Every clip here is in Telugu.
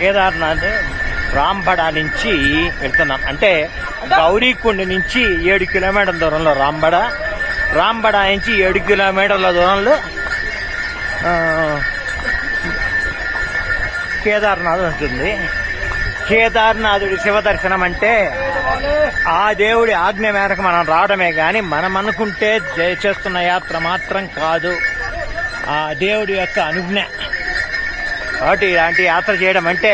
కేదార్నాథ్ రాంబడా నుంచి వెళ్తున్నాం. అంటే గౌరీకుండ నుంచి ఏడు కిలోమీటర్ల దూరంలో రాంబడ. రాంబడ నుంచి ఏడు కిలోమీటర్ల దూరంలో కేదార్నాథ్ ఉంటుంది. కేదార్నాథుడి శివ దర్శనం అంటే ఆ దేవుడి ఆజ్ఞ మేరకు మనం రావడమే కానీ మనం అనుకుంటే చేస్తున్న యాత్ర మాత్రం కాదు. ఆ దేవుడి యొక్క అనుజ్ఞ. కాబట్టి ఇలాంటి యాత్ర చేయడం అంటే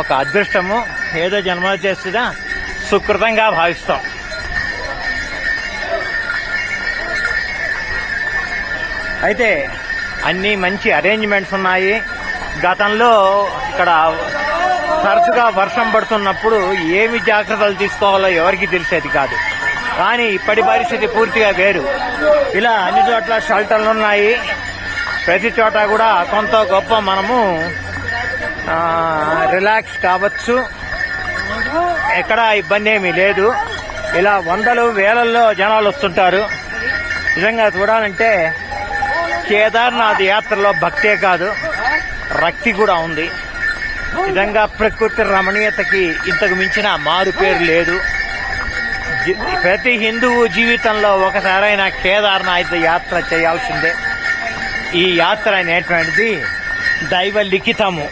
ఒక అదృష్టము. ఏదో జన్మ చేస్తున్న సుకృతంగా భావిస్తాం. అయితే అన్ని మంచి అరేంజ్మెంట్స్ ఉన్నాయి. గతంలో ఇక్కడ తరచుగా వర్షం పడుతున్నప్పుడు ఏమి జాగ్రత్తలు తీసుకోవాలో ఎవరికి తెలిసేది కాదు. కానీ ఇప్పటి పరిస్థితి పూర్తిగా వేరు. ఇలా అన్ని చోట్ల షెల్టర్లు ఉన్నాయి. ప్రతి చోట కూడా కొంత గొప్ప మనము రిలాక్స్ కావచ్చు. ఎక్కడా ఇబ్బంది ఏమీ లేదు. ఇలా వందలు వేలల్లో జనాలు వస్తుంటారు. నిజంగా చూడాలంటే కేదార్నాథ్ యాత్రలో భక్తే కాదు రక్తి కూడా ఉంది. నిజంగా ప్రకృతి రమణీయతకి ఇంతకు మించిన మారు పేరు లేదు. ప్రతి హిందువు జీవితంలో ఒకసారైనా కేదార్నాథ్ యాత్ర చేయాల్సిందే. ఈ యాత్ర అనేటువంటిది దైవ లిఖితము.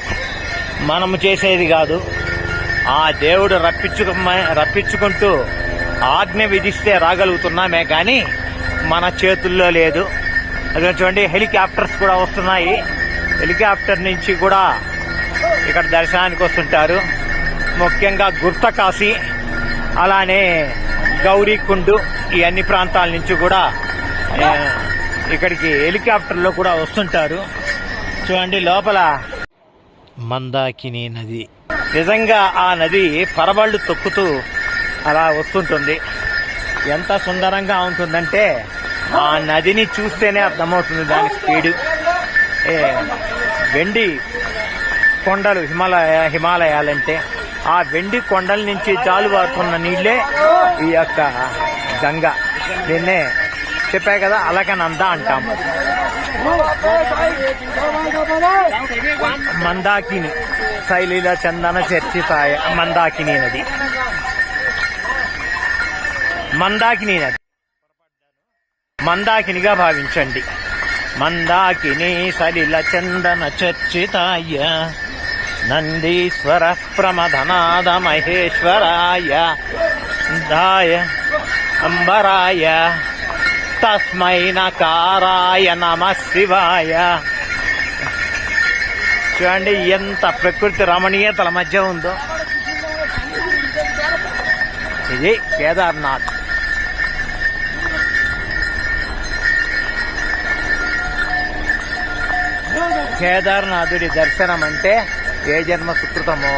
మనము చేసేది కాదు. ఆ దేవుడు రప్పించుకు రప్పించుకుంటూ ఆజ్ఞ విధిస్తే రాగలుగుతున్నామే కానీ మన చేతుల్లో లేదు. అదే చూడండి హెలికాప్టర్స్ కూడా వస్తున్నాయి. హెలికాప్టర్ నుంచి కూడా ఇక్కడ దర్శనానికి వస్తుంటారు. ముఖ్యంగా గుర్తకాశీ అలానే గౌరీకుండు ఈ అన్ని ప్రాంతాల నుంచి కూడా ఇక్కడికి హెలికాప్టర్లో కూడా వస్తుంటారు. చూడండి లోపల. మందాకిని నది. నిజంగా ఆ నది పరబళ్ళు తొక్కుతూ అలా వస్తుంటుంది. ఎంత సుందరంగా ఉంటుందంటే ఆ నదిని చూస్తేనే అర్థమవుతుంది దాని స్పీడు. ఏ, వెండి కొండలు హిమాలయ హిమాలయాలంటే ఆ వెండి కొండల నుంచి జాలువారుతున్న నీళ్ళే ఈ యొక్క గంగ. దీన్నే చెప్పా కదా అలకనంద అంటాము మందాకిని శైలీల చందన చర్చితాయ మందాకిని నది. మందాకిని నది. మందాకినిగా భావించండి. మందాకిని సలిల చందన చర్చితాయ నందీశ్వర ప్రమధనాద మహేశ్వరాయ దాయ అంబరాయ తస్మై నకారాయ నమ శివాయ చూడండి ఎంత ప్రకృతి రమణీయతల మధ్య ఉందో. ఇది కేదార్నాథ్. కేదార్నాథుడి దర్శనం అంటే ఏ జన్మ సుకృతమో